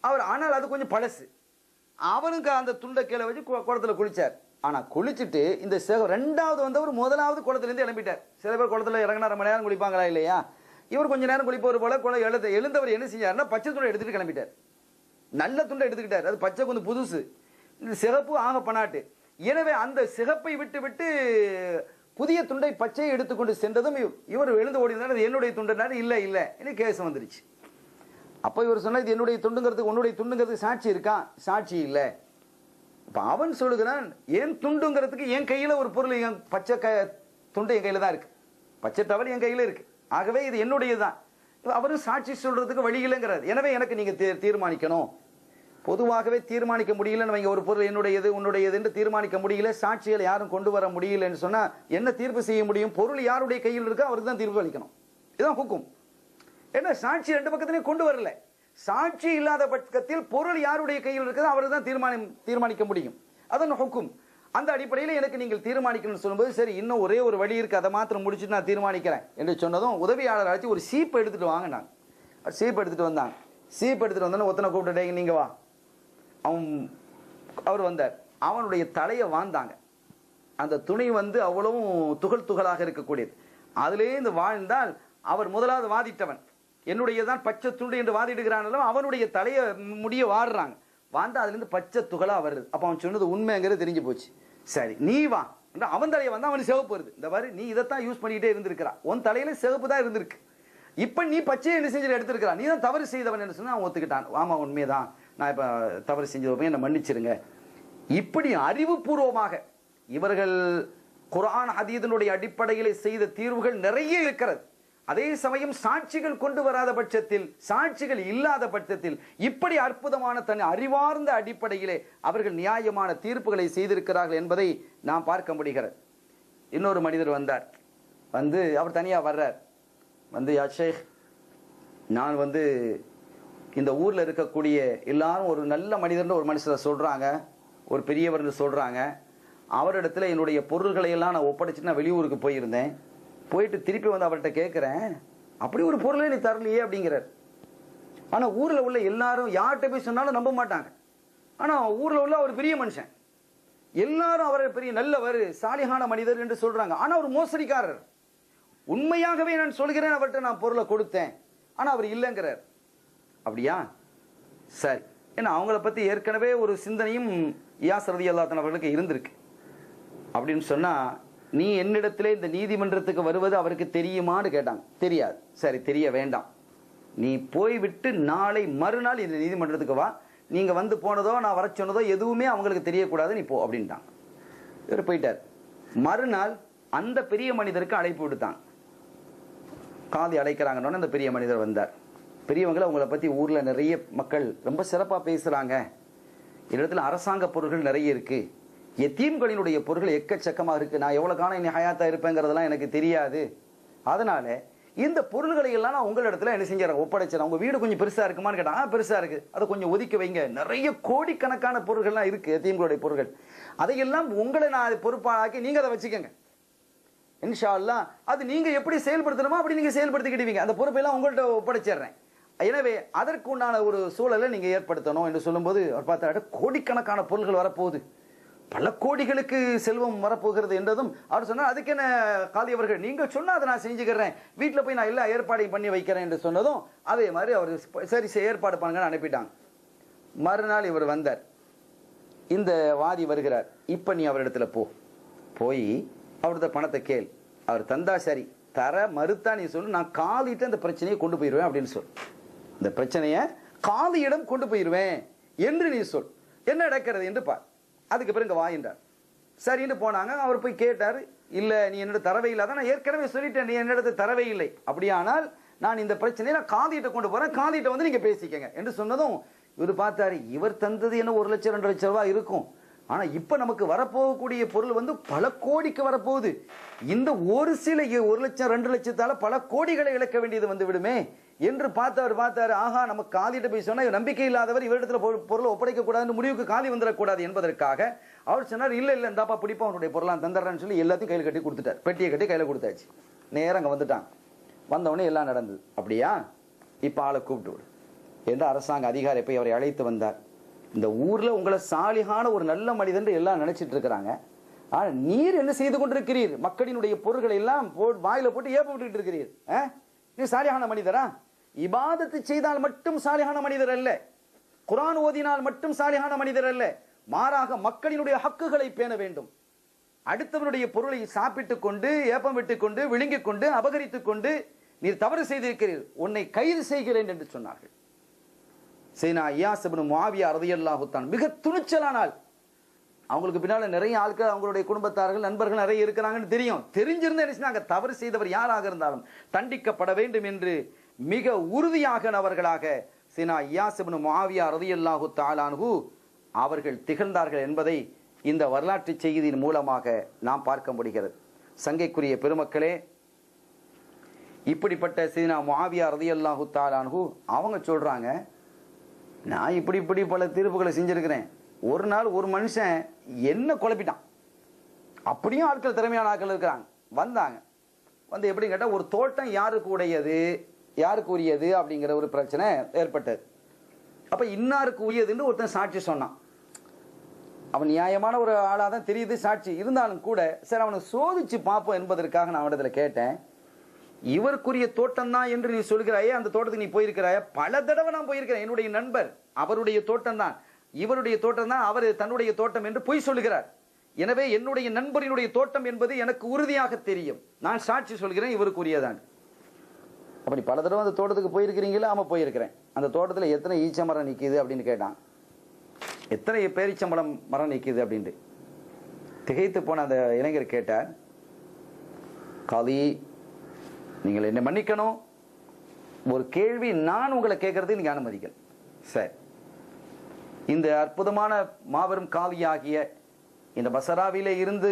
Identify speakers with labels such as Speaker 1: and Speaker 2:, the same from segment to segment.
Speaker 1: அவர் ஆனால் அது கொஞ்சம் பழசு. அவனுக்கு அந்த துண்டை கீழே வச்சு கு- குளத்துல குளிச்சார். ஆனால் குளிச்சுட்டு இந்த சிக ரெண்டாவது வந்தவர் முதலாவது குளத்துலேருந்து இளம்பிட்டார் சில பேர் குளத்துல இறங்கினா ரொம்ப நேரம் குளிப்பாங்களா இல்லையா? இவர் கொஞ்ச நேரம் குளிப்பவர் போல குளம் எழுத எழுந்தவர் என்ன செஞ்சார்னா பச்சை துண்டை எடுத்துட்டு கிளம்பிட்டார். நல்ல துண்டை எடுத்துக்கிட்டார். அது பச்சை கொஞ்சம் புதுசு. இந்த சிகப்பு ஆக பனாட்டு. எனவே அந்த சிகப்பை விட்டு விட்டு புதிய துண்டை பச்சையை எடுத்துக்கொண்டு சென்றதும் இவ- இவர் எழுந்து ஓடினார். அது என்னுடைய துண்டுனாரு இல்லை இல்லை. எனக்கு கேஸ் வந்துருச்சு. அப்போ இவர் சொன்னால் இது என்னுடைய துண்டுங்கிறதுக்கு உன்னுடைய துண்டுங்கிறதுக்கு சாட்சி இருக்கா? சாட்சி இல்லை. இப்போ அவன் சொல்லுகிறான் என் துண்டுங்கிறதுக்கு என் கையில் ஒரு பொருள் என் பச்சை க துண்டு என் கையில் தான் இருக்குது பச்சை டவல் என் கையில் இருக்குது ஆகவே இது என்னுடையது தான் அவரும் சாட்சி சொல்கிறதுக்கு வழி இல்லைங்கிறார். எனவே எனக்கு நீங்கள் தீ- தீர்மானிக்கணும். பொதுவாகவே தீர்மானிக்க முடியலன்னு வைங்க. ஒரு பொருள் என்னுடையது உன்னுடையது என்று தீர்மானிக்க முடியல. சாட்சிகளை யாரும் கொண்டு வர முடியலன்னு சொன்னால் என்ன தீர்ப்பு செய்ய முடியும்? பொருள் யாருடைய கையில் இருக்கோ அவருக்கு தான் தீர்ப்பு அளிக்கணும். இதுதான் ஹுக்கும். என்ன சாட்சி ரெண்டு பக்கத்திலையும் கொண்டு வரல. சாட்சி இல்லாத பட்சத்தில் பொருள் யாருடைய கையில் இருக்குதோ அவர் தான் தீர்மானம் தீர்மானிக்க முடியும். அதன் ஹுக்கும். அந்த அடிப்படையில் எனக்கு நீங்கள் தீர்மானிக்கணும்னு சொல்லும்போது சரி இன்னும் ஒரே ஒரு வழி இருக்குது அதை மாத்திரம் முடிச்சுட்டு நான் தீர்மானிக்கிறேன் என்று சொன்னதும் உதவியாளர் அழைச்சி ஒரு சீப் எடுத்துகிட்டு வாங்க நான் சீப் எடுத்துகிட்டு வந்தாங்க. சீப் எடுத்துகிட்டு வந்தோன்னு ஒத்தனை கூப்பிட்டுட்டே நீங்கள் வா. அவன் அவர் வந்தார். அவனுடைய தலையை வாழ்ந்தாங்க அந்த துணி வந்து அவ்வளவும் துகள் துகளாக இருக்கக்கூடியது. அதிலேருந்து வாழ்ந்தால் அவர் முதலாவது வாதிட்டவன். என்னுடையதான் பச்சை துண்டு என்று வாதிடுகிறானாலும் அவனுடைய தலையை முடிய வாடுறாங்க. வாழ்ந்து அதுலேருந்து பச்சை துகளாக வருது. அப்போ அவன் சொன்னது உண்மைங்கிறது தெரிஞ்சு போச்சு. சரி நீ வா. அவன் தலையை வந்து அவனுக்கு சிவப்பு வருது. இந்த மாதிரி நீ இதைத்தான் யூஸ் பண்ணிக்கிட்டே இருந்திருக்கிறா. உன் தலையில சிவப்பு தான் இருந்திருக்கு. இப்போ நீ பச்சையை என்ன செஞ்சு எடுத்திருக்கிறா? நீ தான் தவறு செய்தவன் என்ன சொன்னா அவன் ஒத்துக்கிட்டான். ஆமாம் உண்மைதான். நான் இப்போ தவறு செஞ்சதுமே என்னை மன்னிச்சிருங்க. இப்படி அறிவுபூர்வமாக இவர்கள் குரான் ஹதீதனுடைய அடிப்படையில் செய்த தீர்வுகள் நிறைய இருக்கிறது. அதே சமயம் சாட்சிகள் கொண்டு வராத பட்சத்தில் சாட்சிகள் இல்லாத பட்சத்தில் இப்படி அற்புதமான தன் அறிவார்ந்த அடிப்படையிலே அவர்கள் நியாயமான தீர்ப்புகளை செய்திருக்கிறார்கள் என்பதை நாம் பார்க்க முடிகிறது. இன்னொரு மனிதர் வந்தார். வந்து அவர் தனியாக வர்றார். வந்து யா ஷேக் நான் வந்து இந்த ஊரில் இருக்கக்கூடிய எல்லாரும் ஒரு நல்ல மனிதர்னு ஒரு மனுஷரை சொல்கிறாங்க ஒரு பெரியவர்னு சொல்கிறாங்க அவரிடத்துல என்னுடைய பொருள்களை எல்லாம் நான் ஒப்படைச்சிட்டு நான் வெளியூருக்கு போயிருந்தேன். போயிட்டு திருப்பி வந்து அவர்கிட்ட கேட்குறேன் அப்படி ஒரு பொருளை நீ தரலையே அப்படிங்கிறார். ஆனால் ஊரில் உள்ள எல்லாரும் யார்கிட்ட போய் சொன்னாலும் நம்ப மாட்டாங்க. ஆனால் ஊரில் உள்ள அவர் பெரிய மனுஷன். எல்லாரும் அவரை பெரிய நல்லவர் சாலிகான மனிதர் என்று சொல்கிறாங்க ஆனால் அவர் மோசடிக்காரர். உண்மையாகவே நான் சொல்கிறேன் அவர்கிட்ட நான் பொருளை கொடுத்தேன். ஆனால் அவர் இல்லைங்கிறார். அப்படியா? சரி. ஏன்னா அவங்கள பற்றி ஏற்கனவே ஒரு சிந்தனையும் இயாஸ் ரதி அல்லாத்தன் அவர்களுக்கு இருந்திருக்கு. அப்படின்னு சொன்னால் நீ என்னிடத்திலே இந்த நீதிமன்றத்துக்கு வருவது அவருக்கு தெரியுமான்னு கேட்டாங்க. தெரியாது. சரி தெரிய வேண்டாம். நீ போய்விட்டு நாளை மறுநாள் இந்த நீதிமன்றத்துக்கு வா. நீங்கள் வந்து போனதோ நான் வர சொன்னதோ எதுவுமே அவங்களுக்கு தெரியக்கூடாது நீ போ அப்படின்ட்டாங்க. இவர் போயிட்டார். மறுநாள் அந்த பெரிய மனிதருக்கு அழைப்பு விடுத்தாங்க. காதி அழைக்கிறாங்கன்னு அந்த பெரிய மனிதர் வந்தார். பெரியவங்களை அவங்கள பற்றி ஊரில் நிறைய மக்கள் ரொம்ப சிறப்பாக பேசுகிறாங்க இடத்துல அரசாங்க பொருட்கள் நிறைய இருக்குது எத்தீம்களினுடைய பொருள்கள் எக்கச்சக்கமாக இருக்கு. நான் எவ்வளவு காலம் இனி ஹயாத்தா இருப்பேங்கிறதெல்லாம் எனக்கு தெரியாது. அதனால இந்த பொருள்களை எல்லாம் நான் உங்களிடத்துல என்ன செஞ்சேன் ஒப்படைச்சேன் உங்க வீடு கொஞ்சம் பெருசா இருக்குமான்னு கேட்டால் "ஆ, பெருசா இருக்கு. அதை கொஞ்சம் ஒதுக்கி வைங்க. நிறைய கோடிக்கணக்கான பொருள்கள்லாம் இருக்கு எத்தீம்களுடைய பொருட்கள் அதையெல்லாம் உங்களை நான் பொறுப்பாக்கி நீங்க அதை வச்சுக்கோங்க. இன்ஷால்லாம் அது நீங்க எப்படி செயல்படுத்தணுமோ அப்படி நீங்க செயல்படுத்திக்கிடுவீங்க. அந்த பொறுப்பெல்லாம் உங்கள்கிட்ட ஒப்படைச்சிடுறேன். எனவே அதற்குண்டான ஒரு சூழலை நீங்க ஏற்படுத்தணும் என்று சொல்லும்போது அவர் பார்த்தாரு கோடிக்கணக்கான பொருள்கள் வரப்போகுது. பல கோடிகளுக்கு செல்வம் வரப்போகிறது என்றதும் அவர் சொன்னார் அதுக்கு என்ன காலி அவர்கள்? நீங்கள் சொன்னால் அதை நான் செஞ்சுக்கிறேன். வீட்டில் போய் நான் எல்லா ஏற்பாடையும் பண்ணி வைக்கிறேன் என்று சொன்னதும் அதே மாதிரி அவர் சரி சரி, ஏற்பாடு பண்ணுங்கன்னு அனுப்பிட்டாங்க. மறுநாள் இவர் வந்தார். இந்த வாதி வருகிறார் இப்போ நீ அவரிடத்துல போ. போய் அவரது பணத்தை கேள். அவர் தந்தா சரி. தர மறுத்தா நீ சொல்லு. நான் காலிட்டு அந்த பிரச்சனையை கொண்டு போயிடுவேன் அப்படின்னு சொல். இந்த பிரச்சனையை காலியிடம் கொண்டு போயிடுவேன் என்று நீ சொல். என்ன நடக்கிறது என்று பார். அதுக்கு பிறகு வா என்றார். சரின்னு போனாங்க. அவர் போய் கேட்டார் இல்லை நீ என்னோட தரவே இல்லை. அதான் நான் ஏற்கனவே சொல்லிட்டேன் நீ என்னிடத்து தரவே இல்லை. அப்படியானால் நான் இந்த பிரச்சனையை நான் காந்திகிட்ட கொண்டு போகிறேன் காந்திகிட்ட வந்து நீங்கள் பேசிக்கங்க. என்று சொன்னதும் இவர் பார்த்தாரு இவர் தந்தது என்ன ஒரு லட்சம் ரெண்டு லட்சம் ரூபா இருக்கும். ஆனால் இப்போ நமக்கு வரப்போகக்கூடிய பொருள் வந்து பல கோடிக்கு வரப்போகுது. இந்த ஒரு சில ஒரு லட்சம் ரெண்டு லட்சத்தால் பல கோடிகளை இழக்க வேண்டியது வந்து விடுமே என்று பார்த்தவர் பார்த்தாரு. ஆஹா நம்ம காதிட்ட போய் சொன்னால் நம்பிக்கை இல்லாதவர் இவரிடத்தில் பொரு- பொருளை ஒப்படைக்கக்கூடாதுன்னு முடிவுக்கு காதி வந்துடக்கூடாது என்பதற்காக அவர் சொன்னார் இல்லை இல்லை இந்தாப்பா பிடிப்பா அவனுடைய பொருளாக தந்துடுறேன்னு சொல்லி எல்லாத்தையும் கையில் கட்டி கொடுத்துட்டார். பெட்டியை கட்டி கையில் கொடுத்தாச்சு. நேரம் அங்கே வந்துட்டான். வந்தவொடனே எல்லாம் நடந்தது. அப்படியா? இப்போ ஆளை கூப்பிட்டு விடு. என்று அரசாங்க அதிகாரி போய் அவரை அழைத்து வந்தார். இந்த ஊர்ல உங்களை சாலிகான ஒரு நல்ல மனிதன் எல்லாம் நினைச்சிட்டு இருக்கிறாங்க. ஆனா நீர் என்ன செய்து கொண்டிருக்கிறீர்? மக்களினுடைய பொருள்களை எல்லாம் போ வாயில போட்டு ஏப்ப விட்டுக்கிட்டு இருக்கிறீர். ஆ? நீ சாலியான மனிதரா? இபாதத்து செய்தால் மட்டும் சாலியான மனிதர் அல்ல. குரான் ஓதினால் மட்டும் சாலியான மனிதர் அல்ல. மாறாக மக்களினுடைய ஹக்குகளை பேண வேண்டும். அடுத்தவனுடைய பொருளை சாப்பிட்டுக் கொண்டு ஏப்பம் விட்டுக் கொண்டு விழுங்கிக் கொண்டு அபகரித்துக் கொண்டு நீர் தவறு செய்திருக்கிறீர். உன்னை கைது செய்கிறேன் என்று சொன்னார்கள். சீனா ஐயாசபின் மாவிய அறுதியல்லாகுத்தான் மிக துணிச்சலானால் அவங்களுக்கு பின்னால நிறைய ஆட்கள் அவங்களுடைய குடும்பத்தார்கள் நண்பர்கள் நிறைய இருக்கிறாங்கன்னு தெரியும். தெரிஞ்சிருந்தா என்ன செஞ்சாங்க? தவறு செய்தவர் யாராக இருந்தாலும் தண்டிக்கப்பட வேண்டும் என்று மிக உறுதியாக அவர்களாக சீனா ஐயாஸ் இப்னு முஆவியா ரலியல்லாஹு அவர்கள் திகழ்ந்தார்கள் என்பதை இந்த வரலாற்று செய்தியின் மூலமாக நாம் பார்க்க முடிகிறது. சங்கைக்குரிய பெருமக்களே இப்படிப்பட்ட சீனா முஆவியா ரலியல்லாஹு தஆலான்ஹு அவங்க சொல்றாங்க நான் இப்படி இப்படி பல தீர்ப்புகளை செஞ்சிருக்கிறேன். ஒரு நாள் ஒரு மனுஷன் என்ன குழப்பிட்டான்? அப்படியும் ஆட்கள் திறமையான ஆட்கள் இருக்கிறாங்க. வந்தாங்க. வந்து எப்படி கேட்டால் ஒரு தோட்டம் யாருக்கு உடையது? யாருக்கு உரியது? அப்படிங்கிற ஒரு பிரச்சனை ஏற்பட்டது. அப்போ இன்னாருக்கு உரியதுன்னு ஒருத்தன் சாட்சி சொன்னான். அவன் நியாயமான ஒரு ஆளாக தான் தெரியுது சாட்சி. இருந்தாலும் கூட சரி அவனை சோதிச்சு பார்ப்போம் என்பதற்காக நான் அவனிடத்தில் கேட்டேன். இவருக்குரிய தோட்டம் தான் என்று நீ சொல்கிறாயே அந்த தோட்டத்துக்கு நீ போயிருக்கிறாய. பல தடவை நான் போயிருக்கிறேன். என்னுடைய நண்பர் அவருடைய தோட்டம் தான். இவருடைய தோட்டம் தான் அவர் தன்னுடைய தோட்டம் என்று பொய் சொல்லுகிறார் எனவே என்னுடைய நண்பரினுடைய தோட்டம் என்பது எனக்கு உறுதியாக தெரியும். நான் சாட்சி சொல்கிறேன் இவருக்குரியதான். அப்படி பல தடவை அந்த தோட்டத்துக்கு போயிருக்கிறீங்களா? ஆமாம் போயிருக்கிறேன். அந்த தோட்டத்தில் எத்தனை ஈச்ச மரம் நிற்கிது அப்படின்னு கேட்டான். எத்தனை பேரிச்சம்பழம் மரம் நிற்கிது அப்படின்ட்டு. திகைத்து போன அந்த இளைஞர் கேட்டார் காலி நீங்கள் என்னை மன்னிக்கணும். ஒரு கேள்வி நான் உங்களை கேட்கறதுக்கு நீங்க அனுமதிக்கல சரி. இந்த அற்புதமான மாபெரும் காவியாகிய இந்த பசராவிலே இருந்து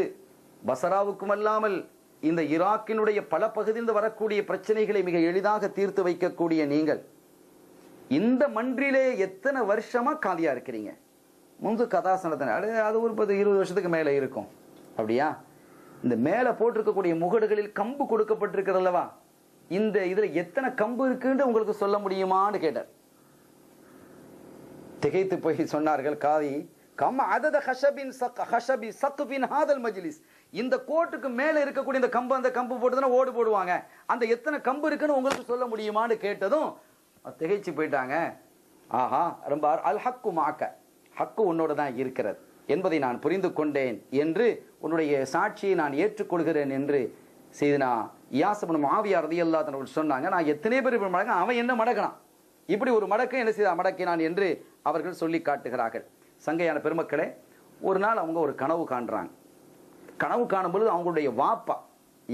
Speaker 1: பசராவுக்கும் அல்லாமல் இந்த ஈராக்கினுடைய பல பகுதியில் வரக்கூடிய பிரச்சனைகளை மிக எளிதாக தீர்த்து வைக்கக்கூடிய நீங்கள் இந்த மன்றிலே எத்தனை வருஷமா காலியா இருக்கிறீங்க? முன்பு கதாசனத்தின அது அது ஒரு பத்து இருபது வருஷத்துக்கு மேலே இருக்கும். அப்படியா? இந்த மேலே போட்டிருக்கக்கூடிய முகடுகளில் கம்பு கொடுக்கப்பட்டிருக்கிறது அல்லவா? இந்த இதுல எத்தனை கம்பு இருக்குன்னு உங்களுக்கு சொல்ல முடியுமான்னு கேட்டார். திகைத்து போய் சொன்னார்கள் காதி கம் அதத ஹஷபின் சக் ஹஷபி சக்குபின் ஹாதல் மஜ்லிஸ். இந்த கோட்டுக்கு மேலே இருக்கக்கூடிய இந்த கம்பு அந்த கம்பு போட்டுதானே ஓடு போடுவாங்க. அந்த எத்தனை கம்பு இருக்குன்னு உங்களுக்கு சொல்ல முடியுமான்னு கேட்டதும் திகைச்சு போயிட்டாங்க. ஆஹா ரொம்ப அர்- அல் ஹக்கு மாக்க. ஹக்கு உன்னோட தான் இருக்கிறது. என்பதை நான் புரிந்து கொண்டேன் என்று உன்னுடைய சாட்சியை நான் ஏற்றுக்கொள்கிறேன் என்று செய்தினா இயாசபன் மாவியார் ரதியல்லா தன்னோடு சொன்னாங்க. நான் எத்தனை பேர் இப்படி மடங்க அவன் என்ன மடக்கினான் இப்படி ஒரு மடக்கை என்ன செய்த? மடக்கினான் என்று அவர்கள் சொல்லி காட்டுகிறார்கள். சங்கையான பெருமக்களே ஒரு நாள் அவங்க ஒரு கனவு காண்றாங்க. கனவு காணும் பொழுது அவங்களுடைய வாப்பா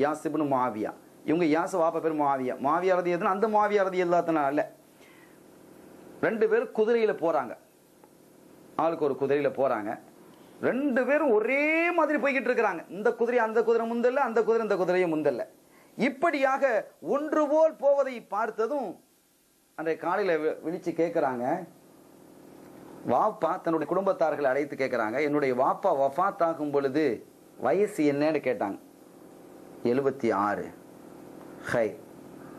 Speaker 1: யாசிபுன் மாவியா. இவங்க யாச வாப்பா பேர் மாவியா. மாவியா ரதி எதுனா அந்த மாவியா ரதி எல்லாத்தினா அல்ல. ரெண்டு பேரும் குதிரையில் போகிறாங்க ஆளுக்கு ஒரு குதிரையில் போகிறாங்க ரெண்டு பேரும் ஒரே மாதிரி போய்கிட்டு இருக்கிறாங்க. இந்த குதிரை அந்த குதிரை முந்தல்ல அந்த குதிரை இந்த குதிரையை முந்தல்ல. இப்படியாக ஒன்று போல் போவதை பார்த்ததும் அன்றைய காலையில் விழிச்சு கேட்குறாங்க வாப்பா தன்னுடைய குடும்பத்தார்களை அழைத்து கேட்குறாங்க என்னுடைய வாப்பா வஃபாத் ஆகும் பொழுது வயசு என்னன்னு கேட்டாங்க. எழுபத்தி ஆறு. ஹை.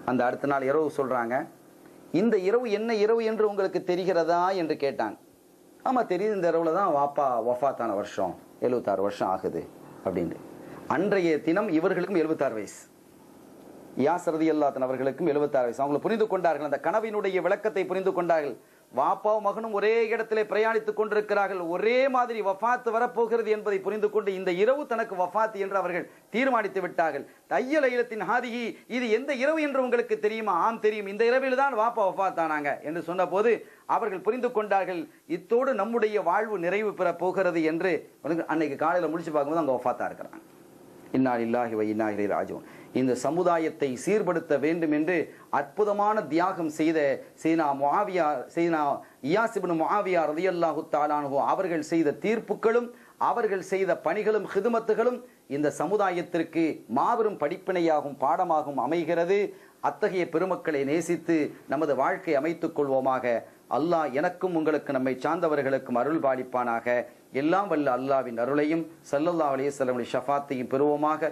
Speaker 1: அந்த அடுத்த நாள் இரவு சொல்கிறாங்க இந்த இரவு என்ன இரவு என்று உங்களுக்கு தெரிகிறதா என்று கேட்டாங்க. ஆமா தெரியுது இந்த இரவில் தான் வாப்பா வஃபாத்தான வருஷம் எழுபத்தாறு வருஷம் ஆகுது அப்படின்னு அன்றைய தினம் இவர்களுக்கும் எழுபத்தாறு வயசு. யாசரதி அல்லாத்தன் அவர்களுக்கும் எழுபத்தாறு வயசு. அவங்களை புரிந்து கொண்டார்கள் அந்த கனவினுடைய விளக்கத்தை புரிந்து கொண்டார்கள். வாப்பாவும் மகனும் ஒரே இடத்திலே பிரயாணித்துக் கொண்டிருக்கிறார்கள். ஒரே மாதிரி வஃபாத்து வரப்போகிறது என்பதை புரிந்து கொண்டு இந்த இரவு தனக்கு வஃபாத்து என்று அவர்கள் தீர்மானித்து விட்டார்கள். தையல் ஐலத்தின் ஹாதிகி இது எந்த இரவு என்று உங்களுக்கு தெரியுமா? ஆம் தெரியும். இந்த இரவில் தான் வாப்பா வஃபாத்தானாங்க என்று சொன்னபோது அவர்கள் புரிந்து கொண்டார்கள். இத்தோடு நம்முடைய வாழ்வு நிறைவு பெற போகிறது என்று. அன்னைக்கு காலையில் முடிச்சு பார்க்கும்போது அங்கே வஃபாத்தா இருக்கிறாங்க. இன்னா இல்லாஹி வை இன்னா ராஜுவன் இந்த சமுதாயத்தை சீர்படுத்த வேண்டும் என்று அற்புதமான தியாகம் செய்த சீனா முஆவியா சீனா இயாசிபின் மாவியார் ரதியல்லாஹு தஆலாஹு அவர்கள் செய்த தீர்ப்புகளும் அவர்கள் செய்த பணிகளும் ஹிதுமத்துகளும் இந்த சமுதாயத்திற்கு மாபெரும் படிப்பினையாகும் பாடமாகும் அமைகிறது. அத்தகைய பெருமக்களை நேசித்து நமது வாழ்க்கை அமைத்துக் கொள்வோமாக. அல்லாஹ் எனக்கும் உங்களுக்கு நம்மை சார்ந்தவர்களுக்கும் அருள் பாலிப்பானாக. எல்லாம் வல்ல அல்லாவின் அருளையும் சல்லல்லா அலைஹி ஷஃபாத்தையும் பெறுவோமாக.